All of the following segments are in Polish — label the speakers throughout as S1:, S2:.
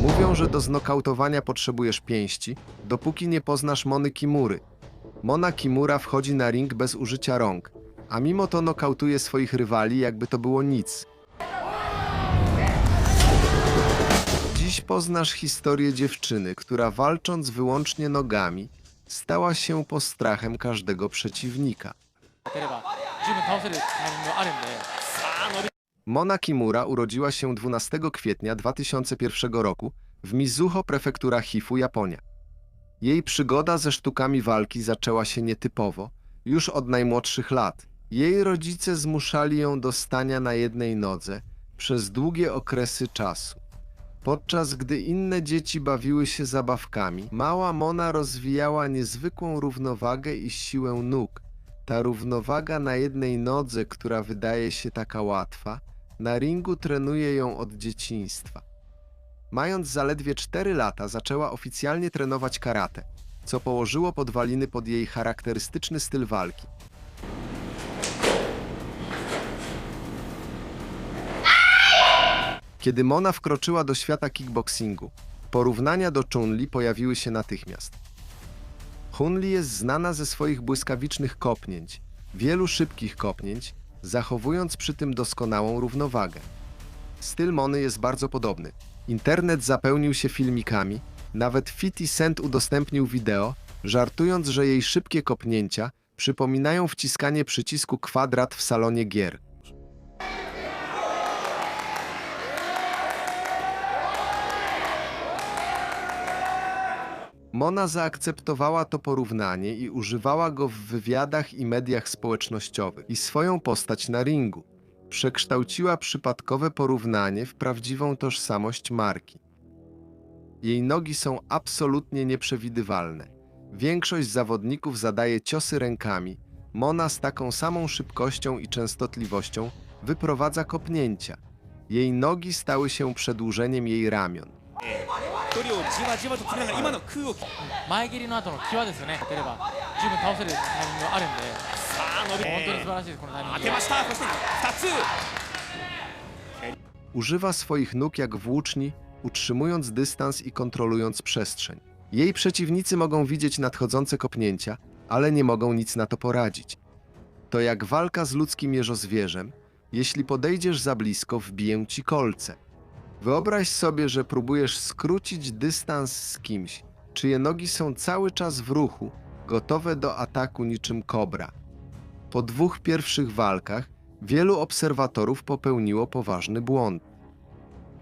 S1: Mówią, że do znokautowania potrzebujesz pięści, dopóki nie poznasz Mony Kimury. Mona Kimura wchodzi na ring bez użycia rąk, a mimo to nokautuje swoich rywali, jakby to było nic. Dziś poznasz historię dziewczyny, która walcząc wyłącznie nogami, stała się postrachem każdego przeciwnika. Mona Kimura urodziła się 12 kwietnia 2001 roku w Mizuho, prefektura Hifu, Japonia. Jej przygoda ze sztukami walki zaczęła się nietypowo, już od najmłodszych lat. Jej rodzice zmuszali ją do stania na jednej nodze przez długie okresy czasu. Podczas gdy inne dzieci bawiły się zabawkami, mała Mona rozwijała niezwykłą równowagę i siłę nóg. Ta równowaga na jednej nodze, która wydaje się taka łatwa, na ringu trenuje ją od dzieciństwa. Mając zaledwie 4 lata, zaczęła oficjalnie trenować karate, co położyło podwaliny pod jej charakterystyczny styl walki. Kiedy Mona wkroczyła do świata kickboxingu, porównania do Chun-Li pojawiły się natychmiast. Chun-Li jest znana ze swoich błyskawicznych kopnięć, wielu szybkich kopnięć, zachowując przy tym doskonałą równowagę. Styl Mony jest bardzo podobny. Internet zapełnił się filmikami, nawet 50 Cent udostępnił wideo, żartując, że jej szybkie kopnięcia przypominają wciskanie przycisku kwadrat w salonie gier. Mona zaakceptowała to porównanie i używała go w wywiadach i mediach społecznościowych i swoją postać na ringu. Przekształciła przypadkowe porównanie w prawdziwą tożsamość marki. Jej nogi są absolutnie nieprzewidywalne. Większość zawodników zadaje ciosy rękami. Mona z taką samą szybkością i częstotliwością wyprowadza kopnięcia. Jej nogi stały się przedłużeniem jej ramion.
S2: 距離をじわじわと詰めながら今の空をさ
S3: 前蹴りの後の際ですよね当てれば十分倒せるタイミングがあるんで
S2: あ伸び
S3: 本当に素晴らしいですこのタイミング
S2: 当てましたそして2つ
S1: Używa swoich nóg jak włóczni, utrzymując dystans i kontrolując przestrzeń. Jej przeciwnicy mogą widzieć nadchodzące kopnięcia, ale nie mogą nic na to poradzić. To jak walka z ludzkim jeżozwierzem. Jeśli podejdziesz za blisko, wbiję ci kolce. Wyobraź sobie, że próbujesz skrócić dystans z kimś, czyje nogi są cały czas w ruchu, gotowe do ataku niczym kobra. Po dwóch pierwszych walkach wielu obserwatorów popełniło poważny błąd.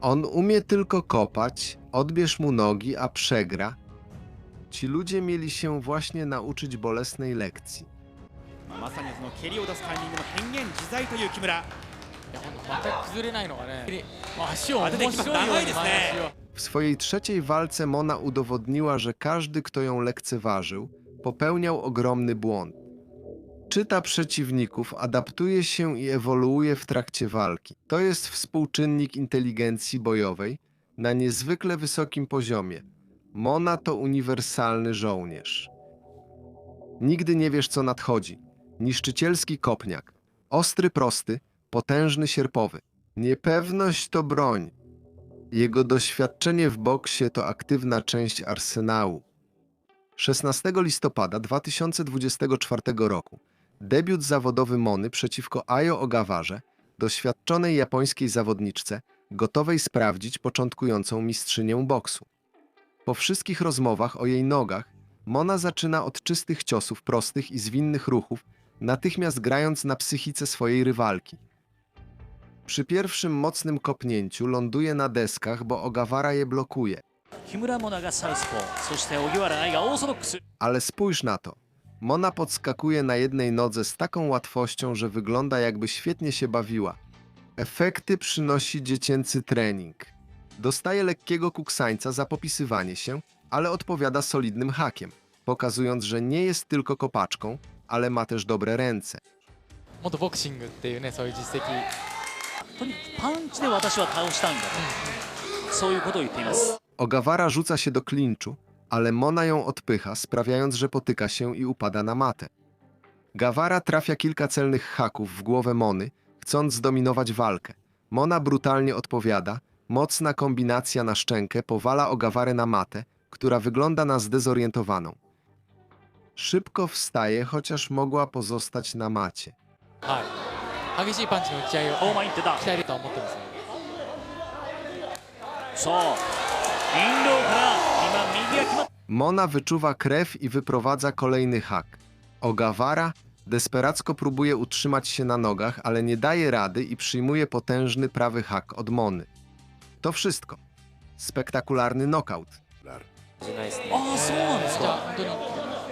S1: On umie tylko kopać, odbierz mu nogi, a przegra. Ci ludzie mieli się właśnie nauczyć bolesnej lekcji.
S2: まさにその蹴りを出すタイミングの変幻自在という木村
S3: いや本当 全く崩れないのがね足を面
S2: あ出てきます
S3: 白いように
S2: 長いですね
S3: 前足を
S1: W swojej trzeciej walce Mona udowodniła, że każdy, kto ją lekceważył, popełniał ogromny błąd. Czyta przeciwników, adaptuje się i ewoluuje w trakcie walki. To jest współczynnik inteligencji bojowej na niezwykle wysokim poziomie. Mona to uniwersalny żołnierz. Nigdy nie wiesz, co nadchodzi. Niszczycielski kopniak. Ostry, prosty, potężny, sierpowy. Niepewność to broń. Jego doświadczenie w boksie to aktywna część arsenału. 16 listopada 2024 roku debiut zawodowy Mony przeciwko Ayo Ogawarze, doświadczonej japońskiej zawodniczce, gotowej sprawdzić początkującą mistrzynię boksu. Po wszystkich rozmowach o jej nogach, Mona zaczyna od czystych ciosów prostych i zwinnych ruchów, natychmiast grając na psychice swojej rywalki. Przy pierwszym mocnym kopnięciu ląduje na deskach, bo Ogawara je blokuje.
S2: 木村モナがサウスポーそして荻原愛がオーソドックス
S1: Ale spójrz na to. Mona podskakuje na jednej nodze z taką łatwością, że wygląda jakby świetnie się bawiła. Efekty przynosi dziecięcy trening. Dostaje lekkiego kuksańca za popisywanie się, ale odpowiada solidnym hakiem, pokazując, że nie jest tylko kopaczką, ale ma też dobre ręce.
S3: 元ボクシングっていうねそういう実績
S2: とにかくパンチで私は倒したんだとそういうことを言っています
S1: Ogawara rzuca się do klinczu, ale Mona ją odpycha, sprawiając, że potyka się i upada na matę. Gawara trafia kilka celnych haków w głowę Mony, chcąc zdominować walkę. Mona brutalnie odpowiada, mocna kombinacja na szczękę powala Ogawarę na matę, która wygląda na zdezorientowaną. Szybko wstaje, chociaż mogła pozostać na macie.
S3: はい 激しいパンチの打ち合いを
S2: オーマインってだ
S3: 鍛えるとは思ってますね
S2: そうインローから今右が決まっ
S1: Mona wyczuwa krew i wyprowadza kolejny hak. Ogawara desperacko próbuje utrzymać się na nogach, ale nie daje rady i przyjmuje potężny prawy hak od Mony. To wszystko. Spektakularny knockout.
S4: じゃないですね
S2: ああそうなんです
S3: じゃあ
S2: か
S3: 本当に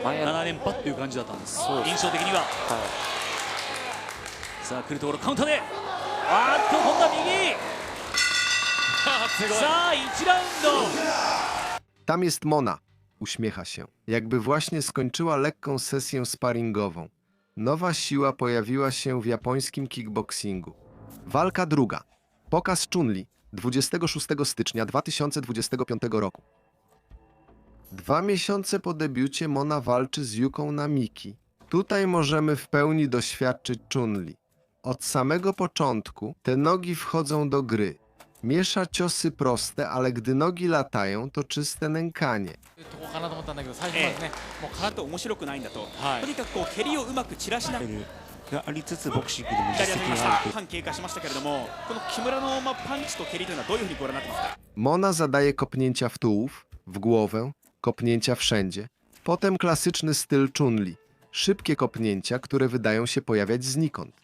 S4: 前や
S2: 7連覇っていう感じだったんです
S4: そうです
S2: 印象的には
S4: は
S2: さあ来るところカウンターであーっと今度は右
S3: すごい
S2: さあ1ラウンド
S1: Tam jest Mona. Uśmiecha się. Jakby właśnie skończyła lekką sesję sparingową. Nowa siła pojawiła się w japońskim kickboxingu. Walka druga. Pokaz Chunli 26 stycznia 2025 roku. Dwa miesiące po debiucie Mona walczy z Yuką Namiki. Tutaj możemy w pełni doświadczyć Chunli. Od samego początku te nogi wchodzą do gry. Miesza ciosy proste, ale gdy nogi latają, to czyste nękanie.
S3: とこかなと思ったんだけど最初まずね、もう
S5: ちょっと面白くないんだと、
S3: はい
S5: とにかくこう蹴りをうまく散らしながら
S4: がありつつボクシングでも実
S5: 左当たりました
S4: 績があると
S5: 半経過しましたけれどもこの木村のまあパンチと蹴りというのはどういうふうにご覧になってますか
S1: Mona zadaje kopnięcia w tułów, w głowę, kopnięcia wszędzie. Potem klasyczny styl Chunli. Szybkie kopnięcia, które wydają się pojawiać znikąd.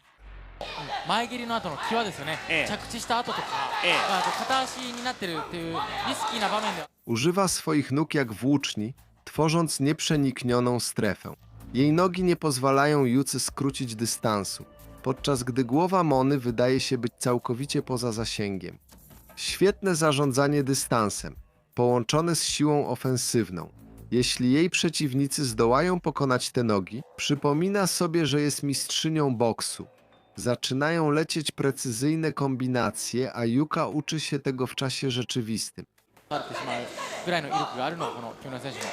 S3: 前蹴りの後の際ですよね、
S5: ええ
S3: 着地した後とか、
S5: ええ
S3: まあ、あと片足になってるっていうリスキーな場面では
S1: Używa swoich nóg jak włóczni, tworząc nieprzeniknioną strefę. Jej nogi nie pozwalają Jucy skrócić dystansu, podczas gdy głowa Mony wydaje się być całkowicie poza zasięgiem. Świetne zarządzanie dystansem, połączone z siłą ofensywną. Jeśli jej przeciwnicy zdołają pokonać te nogi, przypomina sobie, że jest mistrzynią boksu. Zaczynają lecieć precyzyjne kombinacje, a Yuka uczy się tego w czasie rzeczywistym.
S3: されてしまうぐらいの威力があるのがこの木村選手の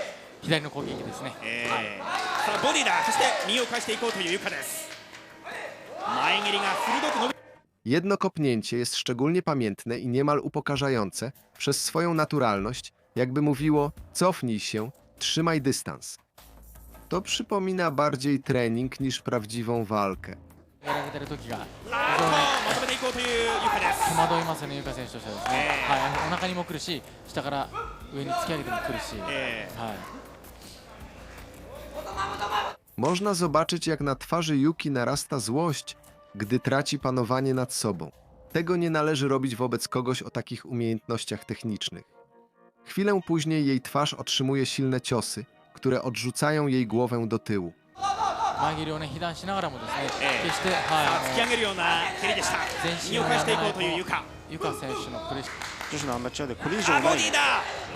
S3: 左の攻撃ですね
S5: えーさあボディだそして右を返していこうというゆかです前蹴りが鋭く伸び
S1: Jedno kopnięcie jest szczególnie pamiętne i niemal upokarzające przez swoją naturalność, jakby mówiło: cofnij się, trzymaj dystans. To przypomina bardziej trening niż prawdziwą walkę.
S3: やられてる時が
S5: あーっとまとめていこうというゆかです
S3: 戸惑いますよね、ゆか選手としてはですね、
S5: ええ
S3: はい、あのお腹にも来るし、下から上に突き上げても来るし、
S5: え
S3: はい、
S1: Można zobaczyć, jak na twarzy Yuki narasta złość, gdy traci panowanie nad sobą. Tego nie należy robić wobec kogoś o takich umiejętnościach technicznych. Chwilę później jej twarz otrzymuje silne ciosy, które odrzucają jej głowę do tyłu.
S3: 前蹴りをね、被弾しながらもですね、
S5: ええ
S3: 決して、
S5: ー
S3: はい、
S5: さあ突き上
S3: あの
S5: げるような蹴りでした
S3: 全
S5: 右を
S3: 身を
S5: 返していこうというゆか
S3: ゆか選手のプレッシャー
S4: 女子のアマチュアでこれ以上ない
S5: あボディだ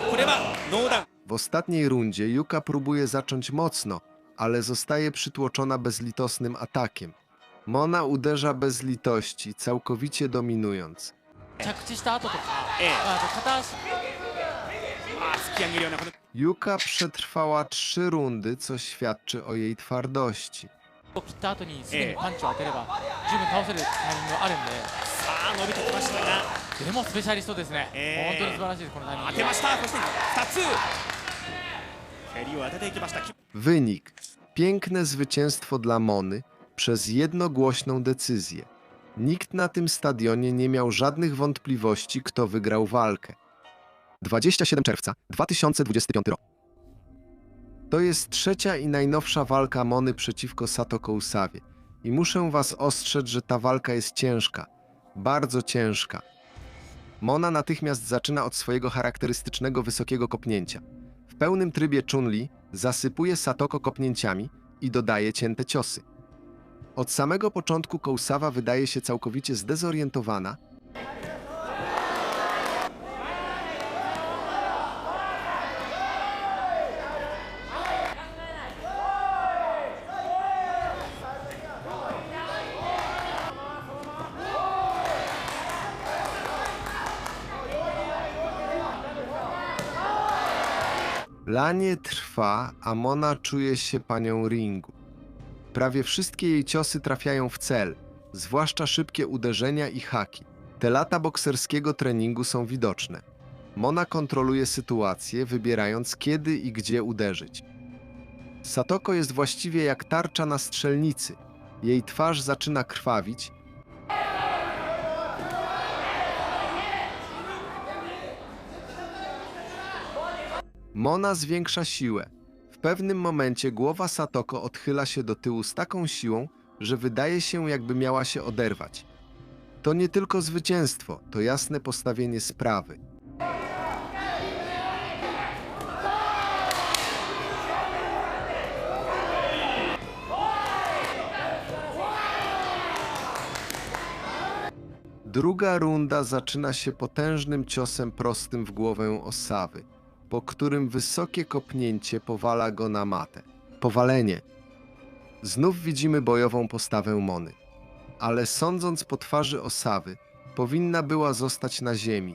S5: これはノーダウン
S1: W ostatniej rundzie Yuka próbuje zacząć mocno, ale zostaje przytłoczona bezlitosnym atakiem. Mona uderza bez litości, całkowicie dominując.
S3: 着地した後とか、
S5: ええ
S3: まあ、あと片足
S1: Juka przetrwała trzy rundy, co świadczy o jej twardości. Wynik. Piękne zwycięstwo dla Mony przez jednogłośną decyzję. Nikt na tym stadionie nie miał żadnych wątpliwości, kto wygrał walkę. 27 czerwca 2025 rok. To jest trzecia i najnowsza walka Mony przeciwko Sato Kousawie. I muszę was ostrzec, że ta walka jest ciężka. Bardzo ciężka. Mona natychmiast zaczyna od swojego charakterystycznego wysokiego kopnięcia. W pełnym trybie Chun-Li zasypuje Satoko kopnięciami i dodaje cięte ciosy. Od samego początku Kousawa wydaje się całkowicie zdezorientowana, Lanie trwa, a Mona czuje się panią ringu. Prawie wszystkie jej ciosy trafiają w cel, zwłaszcza szybkie uderzenia i haki. Te lata bokserskiego treningu są widoczne. Mona kontroluje sytuację, wybierając kiedy i gdzie uderzyć. Satoko jest właściwie jak tarcza na strzelnicy. Jej twarz zaczyna krwawić, Mona zwiększa siłę. W pewnym momencie głowa Satoko odchyla się do tyłu z taką siłą, że wydaje się, jakby miała się oderwać. To nie tylko zwycięstwo, to jasne postawienie sprawy. Druga runda zaczyna się potężnym ciosem prostym w głowę Osawy, po którym wysokie kopnięcie powala go na matę. Powalenie. Znów widzimy bojową postawę Mony. Ale sądząc po twarzy Osawy, powinna była zostać na ziemi.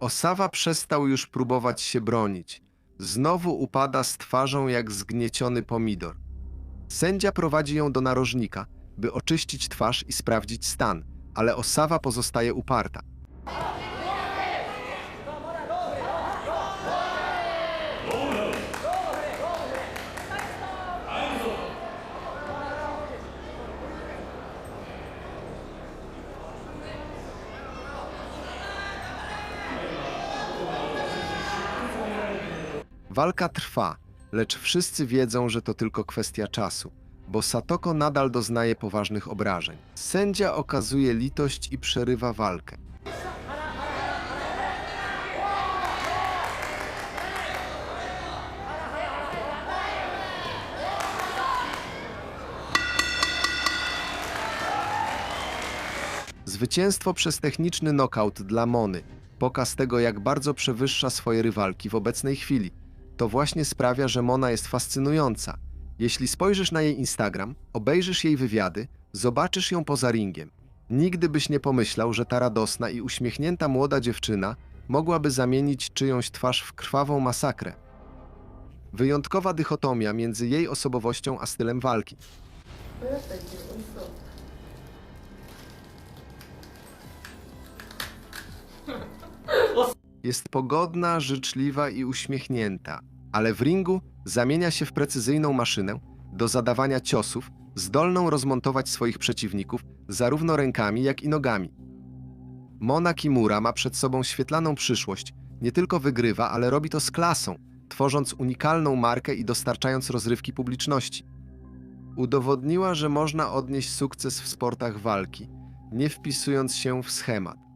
S1: Osawa przestał już próbować się bronić. Znowu upada z twarzą jak zgnieciony pomidor. Sędzia prowadzi ją do narożnika, by oczyścić twarz i sprawdzić stan, ale Osawa pozostaje uparta. Walka trwa, lecz wszyscy wiedzą, że to tylko kwestia czasu, bo Satoko nadal doznaje poważnych obrażeń. Sędzia okazuje litość i przerywa walkę. Zwycięstwo przez techniczny knockout dla Mony. Pokaz tego, jak bardzo przewyższa swoje rywalki w obecnej chwili. To właśnie sprawia, że Mona jest fascynująca. Jeśli spojrzysz na jej Instagram, obejrzysz jej wywiady, zobaczysz ją poza ringiem. Nigdy byś nie pomyślał, że ta radosna i uśmiechnięta młoda dziewczyna mogłaby zamienić czyjąś twarz w krwawą masakrę. Wyjątkowa dychotomia między jej osobowością a stylem walki. Jest pogodna, życzliwa i uśmiechnięta, ale w ringu zamienia się w precyzyjną maszynę do zadawania ciosów, zdolną rozmontować swoich przeciwników zarówno rękami, jak i nogami. Mona Kimura ma przed sobą świetlaną przyszłość. Nie tylko wygrywa, ale robi to z klasą, tworząc unikalną markę i dostarczając rozrywki publiczności. Udowodniła, że można odnieść sukces w sportach walki, nie wpisując się w schemat.